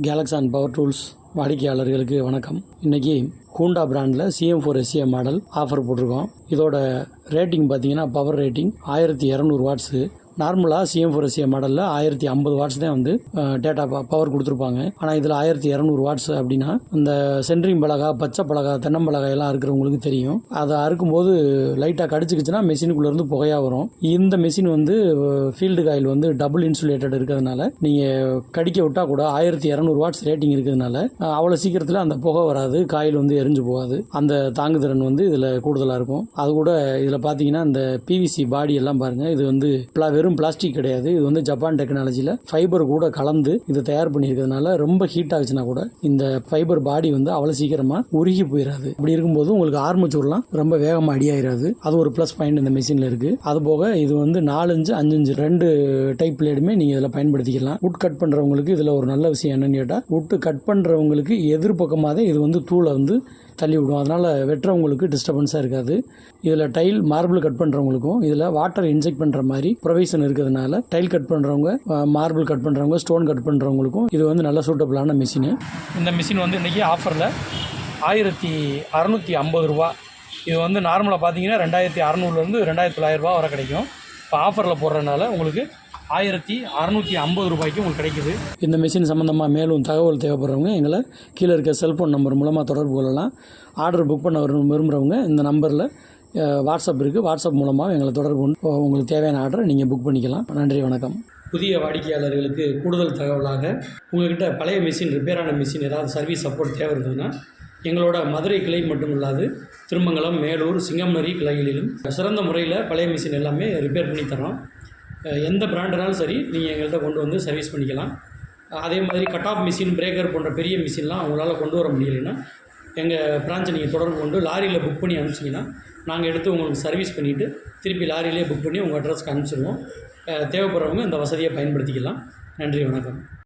கேலக்ஸான் power tools வாடிக்கையாளர்களுக்கு வணக்கம். இன்றைக்கி ஹூண்டா பிராண்டில் CM four SA model offer போட்டிருக்கோம். இதோட ரேட்டிங் பார்த்தீங்கன்னா பவர் ரேட்டிங் ஆயிரத்தி இரநூறு வாட்ஸு நார்மலாக சிஎம் ஃபோர் எஸ்ஏ மாடலில் ஆயிரத்தி ஐம்பது வாட்ஸ் தான் வந்து டேட்டா பவர் கொடுத்துருப்பாங்க. ஆனால் இதில் ஆயிரத்தி இரநூறு வாட்ஸ் அப்படின்னா இந்த சென்ட்ரிங் பலகா பச்சை பலகா தென்னம்பலகா எல்லாம் இருக்கிறவங்களுக்கு தெரியும். அதை அறுக்கும்போது லைட்டாக கடிச்சிக்கிச்சுன்னா மெஷினுக்குள்ளேருந்து புகையாக வரும். இந்த மெஷின் வந்து ஃபீல்டு காயில் வந்து டபுள் இன்சுலேட்டட் இருக்கிறதுனால நீங்கள் கடிக்க விட்டால் கூட ஆயிரத்தி இரநூறு வாட்ஸ் ரேட்டிங் இருக்கிறதுனால அவ்வளோ சீக்கிரத்தில் அந்த புகை வராது காயில் வந்து எரிஞ்சு போகாது. அந்த தாங்குதிறன் வந்து இதில் கூடுதலாக இருக்கும். அது கூட இதில் பார்த்தீங்கன்னா இந்த பிவிசி பாடி எல்லாம் பாருங்கள் இது வந்து pla- வெறும் பிளாஸ்டிக் கிடையாது. இது வந்து ஜப்பான் டெக்னாலஜியில் ஃபைபர் கூட கலந்து இது தயார் பண்ணியிருக்கிறதுனால ரொம்ப ஹீட் ஆகுச்சுன்னா கூட இந்த ஃபைபர் பாடி வந்து அவ்வளோ சீக்கிரமாக உருகி போயிடாது அப்படி இருக்கும்போது உங்களுக்கு ஆர்மச்சூர்லாம் ரொம்ப வேகமாக அடியாயிராது அது ஒரு ப்ளஸ் பாயிண்ட் இந்த மிஷினில் இருக்குது அது போக இது வந்து நாலஞ்சு அஞ்சு ரெண்டு டைப் பிளேடுமே நீங்கள் இதில் பயன்படுத்திக்கலாம். உட் கட் பண்ணுறவங்களுக்கு இதில் ஒரு நல்ல விஷயம் என்னன்னு கேட்டால் உட்டு கட் பண்ணுறவங்களுக்கு எதிர்பக்கமாக இது வந்து தூளை வந்து தள்ளி விடும். அதனால் வெட்டுறவங்களுக்கு டிஸ்டர்பன்ஸாக இருக்காது. இதில் டைல் மார்பிள் கட் பண்ணுறவங்களுக்கும் இதில் வாட்டர் இன்ஜெக்ட் பண்ணுற மாதிரி ப்ரொவைஸ் ப்ரொவிஷன் இருக்கிறதுனால டைல் கட் பண்ணுறவங்க மார்பிள் கட் பண்ணுறவங்க ஸ்டோன் கட் பண்ணுறவங்களுக்கும் இது வந்து நல்ல சூட்டபிளான மிஷினு இந்த மிஷின் வந்து இன்றைக்கி ஆஃபரில் ஆயிரத்தி அறநூற்றி ஐம்பது ரூபா. இது வந்து நார்மலாக பார்த்தீங்கன்னா ரெண்டாயிரத்தி அறநூறுலேருந்து ரெண்டாயிரத்தி தொள்ளாயிரரூபா வரை கிடைக்கும். இப்போ ஆஃபரில் போடுறதுனால உங்களுக்கு ஆயிரத்தி அறநூற்றி ஐம்பது ரூபாய்க்கு உங்களுக்கு கிடைக்குது. இந்த மிஷின் சம்மந்தமாக மேலும் தகவல் தேவைப்படுறவங்க எங்களை கீழே இருக்க செல்ஃபோன் நம்பர் மூலமாக தொடர்பு கொள்ளலாம். ஆர்டர் புக் பண்ண வரும் விரும்புகிறவங்க இந்த நம்பரில் வாட்ஸ்அப் இருக்குது வாட்ஸ்அப் மூலமாக எங்களை தொடர்பு கொண்டு உங்களுக்கு தேவையான ஆர்டரை நீங்கள் புக் பண்ணிக்கலாம். நன்றி வணக்கம். புதிய வாடிக்கையாளர்களுக்கு கூடுதல் தகவலாக உங்கள்கிட்ட பழைய மிஷின் ரிப்பேரான மிஷின் ஏதாவது சர்வீஸ் சப்போர்ட் தேவை இருந்ததுன்னா எங்களோட மதுரை கிளை மட்டும் இல்லாது திருமங்கலம் மேலூர் சிங்கம்நரி கிளைகளிலும் சிறந்த முறையில் பழைய மிஷின் எல்லாமே ரிப்பேர் பண்ணி தரோம். எந்த பிராண்டுனாலும் சரி நீங்கள் எங்கள்கிட்ட கொண்டு வந்து சர்வீஸ் பண்ணிக்கலாம். அதே மாதிரி கட் ஆஃப் மிஷின் பிரேக்கர் போன்ற பெரிய மிஷின்லாம் அவங்களால கொண்டு வர முடியலைன்னா எங்கள் பிரான்ச்சை நீங்கள் தொடர்பு கொண்டு லாரியில் புக் பண்ணி அனுப்பிச்சிங்கன்னா நாங்கள் எடுத்து உங்களுக்கு சர்வீஸ் பண்ணிவிட்டு திருப்பி லாரியிலே புக் பண்ணி உங்கள் அட்ரஸ்க்கு அனுப்பிச்சிடுவோம். தேவைப்படுறவங்க இந்த வசதியை பயன்படுத்திக்கலாம். நன்றி வணக்கம்.